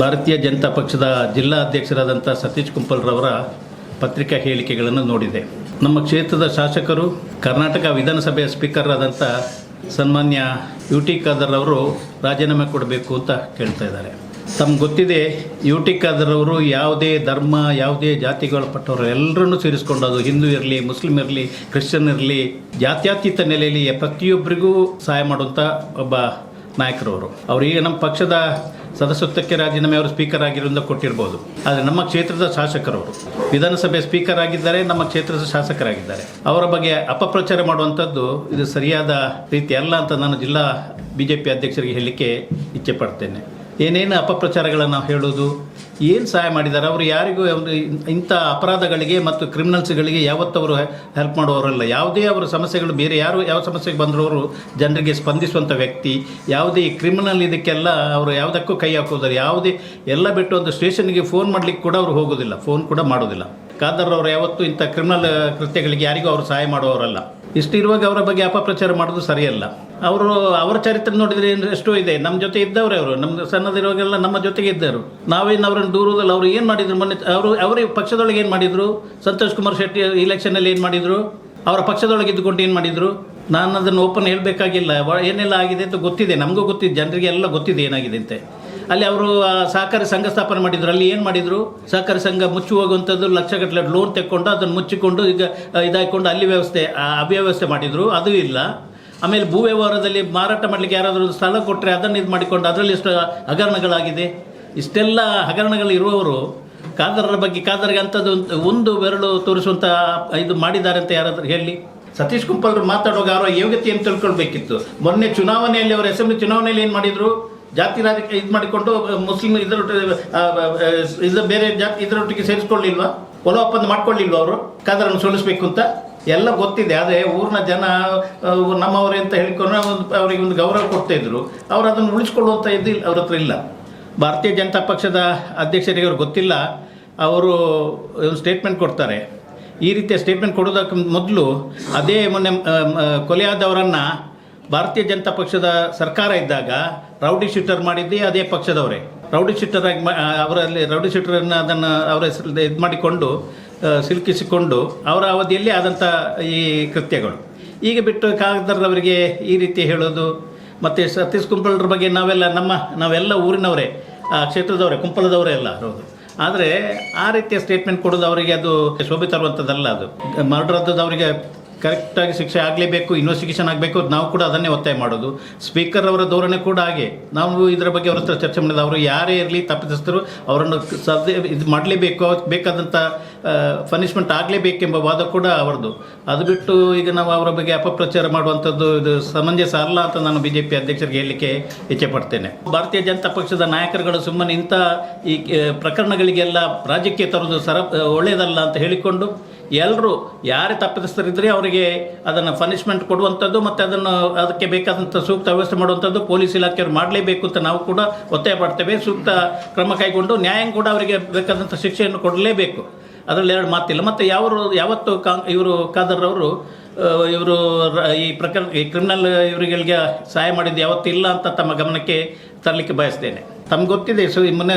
ಭಾರತೀಯ ಜನತಾ ಪಕ್ಷದ ಜಿಲ್ಲಾ ಅಧ್ಯಕ್ಷರಾದಂಥ ಸತೀಶ್ ಕುಂಪಲ್ರವರ ಪತ್ರಿಕಾ ಹೇಳಿಕೆಗಳನ್ನು ನೋಡಿದೆ. ನಮ್ಮ ಕ್ಷೇತ್ರದ ಶಾಸಕರು, ಕರ್ನಾಟಕ ವಿಧಾನಸಭೆಯ ಸ್ಪೀಕರ್ ಆದಂಥ ಸನ್ಮಾನ್ಯ ಯು ಟಿ ಖಾದರ್ ಅವರು ರಾಜೀನಾಮೆ ಕೊಡಬೇಕು ಅಂತ ಕೇಳ್ತಾ ಇದ್ದಾರೆ. ತಮ್ಗೆ ಗೊತ್ತಿದೆ ಯು ಟಿ ಖಾದರ್ ಅವರು ಯಾವುದೇ ಧರ್ಮ, ಯಾವುದೇ ಜಾತಿಗಳ ಪಟ್ಟವರು ಎಲ್ಲರನ್ನೂ ಸೇರಿಸ್ಕೊಂಡು ಅದು ಹಿಂದೂ ಇರಲಿ, ಮುಸ್ಲಿಂ ಇರಲಿ, ಕ್ರಿಶ್ಚಿಯನ್ ಇರಲಿ, ಜಾತ್ಯಾತೀತ ನೆಲೆಯಲ್ಲಿ ಪ್ರತಿಯೊಬ್ಬರಿಗೂ ಸಹಾಯ ಮಾಡುವಂಥ ಒಬ್ಬ ನಾಯಕರವರು. ಅವರು ಈಗ ನಮ್ಮ ಪಕ್ಷದ ಸದಸ್ಯತ್ವಕ್ಕೆ ರಾಜೀನಾಮೆ ಅವರು ಸ್ಪೀಕರ್ ಆಗಿರೋದ್ರಿಂದ ಕೊಟ್ಟಿರ್ಬೋದು. ಆದರೆ ನಮ್ಮ ಕ್ಷೇತ್ರದ ಶಾಸಕರವರು, ವಿಧಾನಸಭೆ ಸ್ಪೀಕರ್ ಆಗಿದ್ದಾರೆ, ನಮ್ಮ ಕ್ಷೇತ್ರದ ಶಾಸಕರಾಗಿದ್ದಾರೆ. ಅವರ ಬಗ್ಗೆ ಅಪಪ್ರಚಾರ ಮಾಡುವಂಥದ್ದು ಇದು ಸರಿಯಾದ ರೀತಿ ಅಲ್ಲ ಅಂತ ನಾನು ಜಿಲ್ಲಾ ಬಿಜೆಪಿ ಅಧ್ಯಕ್ಷರಿಗೆ ಹೇಳಲಿಕ್ಕೆ ಇಚ್ಛೆ ಪಡ್ತೇನೆ. ಏನೇನು ಅಪಪ್ರಚಾರಗಳನ್ನು ಹೇಳೋದು, ಏನು ಸಹಾಯ ಮಾಡಿದ್ದಾರೆ, ಅವರು ಯಾರಿಗೂ ಒಂದು ಇಂಥ ಅಪರಾಧಗಳಿಗೆ ಮತ್ತು ಕ್ರಿಮಿನಲ್ಸ್ಗಳಿಗೆ ಯಾವತ್ತವರು ಹೆಲ್ಪ್ ಮಾಡುವವರಲ್ಲ ಯಾವುದೇ ಅವರ ಸಮಸ್ಯೆಗಳು, ಬೇರೆ ಯಾರು ಯಾವ ಸಮಸ್ಯೆಗೆ ಬಂದರೂ ಅವರು ಜನರಿಗೆ ಸ್ಪಂದಿಸುವಂಥ ವ್ಯಕ್ತಿ, ಯಾವುದೇ ಕ್ರಿಮಿನಲ್ ಇದಕ್ಕೆಲ್ಲ ಅವರು ಯಾವುದಕ್ಕೂ ಕೈ ಹಾಕೋದಾರೆ ಯಾವುದೇ ಎಲ್ಲ ಬಿಟ್ಟು ಒಂದು ಸ್ಟೇಷನ್ಗೆ ಫೋನ್ ಮಾಡಲಿಕ್ಕೆ ಕೂಡ ಅವರು ಹೋಗೋದಿಲ್ಲ. ಫೋನ್ ಕೂಡ ಮಾಡೋದಿಲ್ಲ. ಖಾದರ್ ಅವರು ಯಾವತ್ತೂ ಇಂಥ ಕ್ರಿಮಿನಲ್ ಕೃತ್ಯಗಳಿಗೆ ಯಾರಿಗೂ ಅವರು ಸಹಾಯ ಮಾಡುವವರಲ್ಲ ಇಷ್ಟು ಇರುವಾಗ ಅವರ ಬಗ್ಗೆ ಅಪಪ್ರಚಾರ ಮಾಡೋದು ಸರಿಯಲ್ಲ. ಅವರು ಅವರ ಚರಿತ್ರೆ ನೋಡಿದರೆ ಎಷ್ಟೋ ಇದೆ. ನಮ್ಮ ಜೊತೆ ಇದ್ದವರೇ ಅವರು. ನಮ್ಮ ಸಣ್ಣದಿರುವಾಗೆಲ್ಲ ನಮ್ಮ ಜೊತೆಗೆ ಇದ್ದರು. ನಾವೇನು ಅವರನ್ನು ದೂರದಲ್ಲಿ, ಅವರು ಏನು ಮಾಡಿದರು ಮೊನ್ನೆ ಅವರು, ಅವರೇ ಪಕ್ಷದೊಳಗೆ ಏನು ಮಾಡಿದರು? ಸಂತೋಷ್ ಕುಮಾರ್ ಶೆಟ್ಟಿ ಇಲೆಕ್ಷನಲ್ಲಿ ಏನು ಮಾಡಿದರು? ಅವರ ಪಕ್ಷದೊಳಗೆ ಇದ್ದುಕೊಂಡು ಏನು ಮಾಡಿದರು? ನಾನು ಅದನ್ನು ಓಪನ್ ಹೇಳಬೇಕಾಗಿಲ್ಲ ಏನೆಲ್ಲ ಆಗಿದೆ ಅಂತ ಗೊತ್ತಿದೆ. ನಮಗೂ ಗೊತ್ತಿದೆ. ಜನರಿಗೆ ಎಲ್ಲ ಗೊತ್ತಿದೆ ಏನಾಗಿದೆ ಅಂತೆ. ಅಲ್ಲಿ ಅವರು ಸಹಕಾರಿ ಸಂಘ ಸ್ಥಾಪನೆ ಮಾಡಿದ್ರು. ಅಲ್ಲಿ ಏನು ಮಾಡಿದ್ರು? ಸಹಕಾರಿ ಸಂಘ ಮುಚ್ಚಿ ಹೋಗುವಂಥದ್ದು ಲಕ್ಷಗಟ್ಟಲೆ ಲೋನ್ ತೆಕ್ಕೊಂಡು ಅದನ್ನು ಮುಚ್ಚಿಕೊಂಡು ಈಗ ಇದಾಕೊಂಡು ಅಲ್ಲಿ ವ್ಯವಸ್ಥೆ ಅವ್ಯವಸ್ಥೆ ಮಾಡಿದ್ರು. ಅದು ಇಲ್ಲ. ಆಮೇಲೆ ಭೂ ವ್ಯವಹಾರದಲ್ಲಿ ಮಾರಾಟ ಮಾಡಲಿಕ್ಕೆ ಯಾರಾದರೂ ಸ್ಥಳ ಕೊಟ್ಟರೆ ಅದನ್ನು ಇದು ಮಾಡಿಕೊಂಡು ಅದರಲ್ಲಿ ಇಷ್ಟು ಹಗರಣಗಳಾಗಿದೆ? ಇಷ್ಟೆಲ್ಲ ಹಗರಣಗಳು ಇರುವವರು ಕಾದರರ ಬಗ್ಗೆ ಕಾದರಿಗೆ ಅಂಥದ್ದು ಒಂದು- ಒಂದು ಬೆರಳು ತೋರಿಸುವಂಥ ಇದು ಮಾಡಿದ್ದಾರೆ ಅಂತ ಯಾರಾದರೂ ಹೇಳಿ. ಸತೀಶ್ ಕುಂಪಲ್ರು ಮಾತಾಡುವಾಗ ಅವರ ಯೋಗ್ಯತೆಯನ್ನು ತಿಳ್ಕೊಳ್ಬೇಕಿತ್ತು? ಮೊನ್ನೆ ಚುನಾವಣೆಯಲ್ಲಿ ಅವರು ಅಸೆಂಬ್ಲಿ ಚುನಾವಣೆಯಲ್ಲಿ ಏನು ಮಾಡಿದ್ರು? ಜಾತಿ ರಾಜಕೀಯ ಇದು ಮಾಡಿಕೊಂಡು ಮುಸ್ಲಿಂ ಇದರೊಟ್ಟಿಗೆ ಇದು ಬೇರೆ ಜಾತಿ ಇದರೊಟ್ಟಿಗೆ ಸೇರಿಸ್ಕೊಳ್ಳಿಲ್ವಾ? ಒಲ ಒಪ್ಪಂದ ಮಾಡ್ಕೊಳ್ಳಿಲ್ವಾ ಅವರು? ಕಾದರನ್ನು ಸೋಲಿಸಬೇಕು ಅಂತ? ಎಲ್ಲ ಗೊತ್ತಿದೆ, ಆದರೆ ಊರಿನ ಜನ ನಮ್ಮವರೇ ಅಂತ ಹೇಳಿಕೊಂಡು ಒಂದು, ಅವರಿಗೆ ಒಂದು ಗೌರವ ಕೊಡ್ತಾ ಇದ್ರು. ಅವರು ಅದನ್ನು ಉಳಿಸ್ಕೊಳ್ಳುವಂಥ ಇದು ಅವ್ರ ಹತ್ರ ಇಲ್ಲ. ಭಾರತೀಯ ಜನತಾ ಪಕ್ಷದ ಅಧ್ಯಕ್ಷರಿಗೆ ಅವ್ರು ಗೊತ್ತಿಲ್ಲ. ಅವರು ಒಂದು ಸ್ಟೇಟ್ಮೆಂಟ್ ಕೊಡ್ತಾರೆ. ಈ ರೀತಿಯ ಸ್ಟೇಟ್ಮೆಂಟ್ ಕೊಡೋದಕ್ಕೆ ಮೊದಲು ಅದೇ ಮೊನ್ನೆ ಕೊಲೆಯಾದವರನ್ನು ಭಾರತೀಯ ಜನತಾ ಪಕ್ಷದ ಸರ್ಕಾರ ಇದ್ದಾಗ ರೌಡಿ ಶೀಟರ್ ಮಾಡಿದ್ದೇ ಅದೇ ಪಕ್ಷದವರೇ. ರೌಡಿ ಶೀಟರ್ ಆಗಿ ಅವರಲ್ಲಿ, ರೌಡಿ ಶೀಟರನ್ನು ಅದನ್ನು ಅವರ ಇದು ಮಾಡಿಕೊಂಡು ಸಿಲುಕಿಸಿಕೊಂಡು ಅವರ ಅವಧಿಯಲ್ಲಿ ಆದಂಥ ಈ ಕೃತ್ಯಗಳು. ಈಗ ಬಿಟ್ಟು ಕಾಗದರವರಿಗೆ ಈ ರೀತಿ ಹೇಳೋದು, ಮತ್ತು ಸತೀಶ್ ಕುಂಪಲ್ರ ಬಗ್ಗೆ ನಾವೆಲ್ಲ ನಮ್ಮ, ನಾವೆಲ್ಲ ಊರಿನವರೇ, ಆ, ಕ್ಷೇತ್ರದವರೇ, ಕುಂಪಲದವರೇ ಎಲ್ಲ ಹೌದು. ಆದರೆ ಆ ರೀತಿಯ ಸ್ಟೇಟ್ಮೆಂಟ್ ಕೊಡೋದು ಅವರಿಗೆ ಅದು ಶೋಭೆ ತರುವಂಥದ್ದಲ್ಲ ಅದು. ಮರ್ಡರ್ ಅವರಿಗೆ ಕರೆಕ್ಟಾಗಿ ಶಿಕ್ಷೆ ಆಗಲೇಬೇಕು ಇನ್ವೆಸ್ಟಿಗೇಷನ್ ಆಗಬೇಕು ನಾವು ಕೂಡ ಅದನ್ನೇ ಒತ್ತಾಯ ಮಾಡೋದು. ಸ್ಪೀಕರ್ ಅವರ ಧೋರಣೆ ಕೂಡ ಹಾಗೆ. ನಾವು ಇದರ ಬಗ್ಗೆ ಅವ್ರ ಹತ್ರ ಚರ್ಚೆ ಮಾಡಿದ ಅವರು ಯಾರೇ ಇರಲಿ ತಪ್ಪಿತಸ್ಥರು ಅವರನ್ನು ಸದ್ಯ ಇದು ಮಾಡಲೇಬೇಕು ಬೇಕಾದಂಥ ಪನಿಷ್ಮೆಂಟ್ ಆಗಲೇಬೇಕೆಂಬ ವಾದ ಕೂಡ ಅವರದು. ಅದು ಬಿಟ್ಟು ಈಗ ನಾವು ಅವರ ಬಗ್ಗೆ ಅಪಪ್ರಚಾರ ಮಾಡುವಂಥದ್ದು ಇದು ಸಮಂಜಸ ಅಲ್ಲ ಅಂತ ನಾನು ಬಿ ಜೆ ಪಿ ಅಧ್ಯಕ್ಷರಿಗೆ ಹೇಳಲಿಕ್ಕೆ ಇಚ್ಛೆ ಪಡ್ತೇನೆ. ಭಾರತೀಯ ಜನತಾ ಪಕ್ಷದ ನಾಯಕರುಗಳು ಸುಮ್ಮನೆ ಇಂಥ ಈ ಪ್ರಕರಣಗಳಿಗೆಲ್ಲ ರಾಜಕೀಯ ತರೋದು ಸರ ಒಳ್ಳೆಯದಲ್ಲ ಅಂತ ಹೇಳಿಕೊಂಡು ಎಲ್ಲರೂ ಯಾರೇ ತಪ್ಪಿತಸ್ಥರಿದ್ದರೆ ಅವರಿಗೆ ಅದನ್ನು ಪನಿಷ್ಮೆಂಟ್ ಕೊಡುವಂಥದ್ದು ಮತ್ತು ಅದನ್ನು ಅದಕ್ಕೆ ಬೇಕಾದಂಥ ಸೂಕ್ತ ವ್ಯವಸ್ಥೆ ಮಾಡುವಂಥದ್ದು ಪೊಲೀಸ್ ಇಲಾಖೆಯವರು ಮಾಡಲೇಬೇಕು ಅಂತ ನಾವು ಕೂಡ ಒತ್ತಾಯ ಪಡ್ತೇವೆ ಸೂಕ್ತ ಕ್ರಮ ಕೈಗೊಂಡು ನ್ಯಾಯ ಕೂಡ ಅವರಿಗೆ ಬೇಕಾದಂಥ ಶಿಕ್ಷೆಯನ್ನು ಕೊಡಲೇಬೇಕು. ಅದರಲ್ಲಿ ಎರಡು ಮಾತಿಲ್ಲ. ಮತ್ತು ಯಾವರು, ಯಾವತ್ತು ಕಾ, ಇವರು ಖಾದರ್ ಅವರು ಇವರು ಈ ಪ್ರಕರಣ, ಈ ಕ್ರಿಮಿನಲ್ ಇವರುಗಳಿಗೆ ಸಹಾಯ ಮಾಡಿದ್ದು ಯಾವತ್ತೂ ಇಲ್ಲ ಅಂತ ತಮ್ಮ ಗಮನಕ್ಕೆ ತರಲಿಕ್ಕೆ ಬಯಸ್ತೇನೆ. ತಮ್ಗೆ ಗೊತ್ತಿದೆ, ಸು ಮೊನ್ನೆ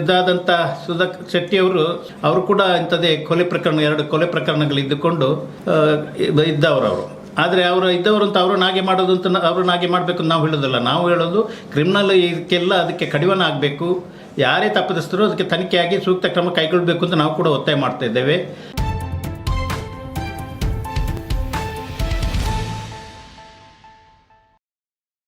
ಇದಾದಂಥ ಸುಧಾಕ್ ಶೆಟ್ಟಿಯವರು ಅವರು ಕೂಡ ಇಂಥದ್ದೇ ಕೊಲೆ ಪ್ರಕರಣ, ಎರಡು ಕೊಲೆ ಪ್ರಕರಣಗಳು ಇದ್ದುಕೊಂಡು ಇದ್ದವರು ಅವರು. ಆದರೆ ಅವರು ಇದ್ದವರು ಅಂತ ಅವ್ರನ್ನ ಹಾಗೆ ಮಾಡೋದು ಅಂತ ಅವ್ರನ್ನ ಹಾಗೆ ಮಾಡಬೇಕು ನಾವು ಹೇಳೋದಲ್ಲ. ನಾವು ಹೇಳೋದು ಕ್ರಿಮಿನಲ್ ಇದಕ್ಕೆಲ್ಲ ಅದಕ್ಕೆ ಕಡಿವಾಣ ಆಗಬೇಕು. ಯಾರೇ ತಪ್ಪಿದಸ್ತರು ಅದಕ್ಕೆ ತನಿಖೆಯಾಗಿ ಸೂಕ್ತ ಕ್ರಮ ಕೈಗೊಳ್ಳಬೇಕು ಅಂತ ನಾವು ಕೂಡ ಒತ್ತಾಯ ಮಾಡ್ತಾ ಇದ್ದೇವೆ.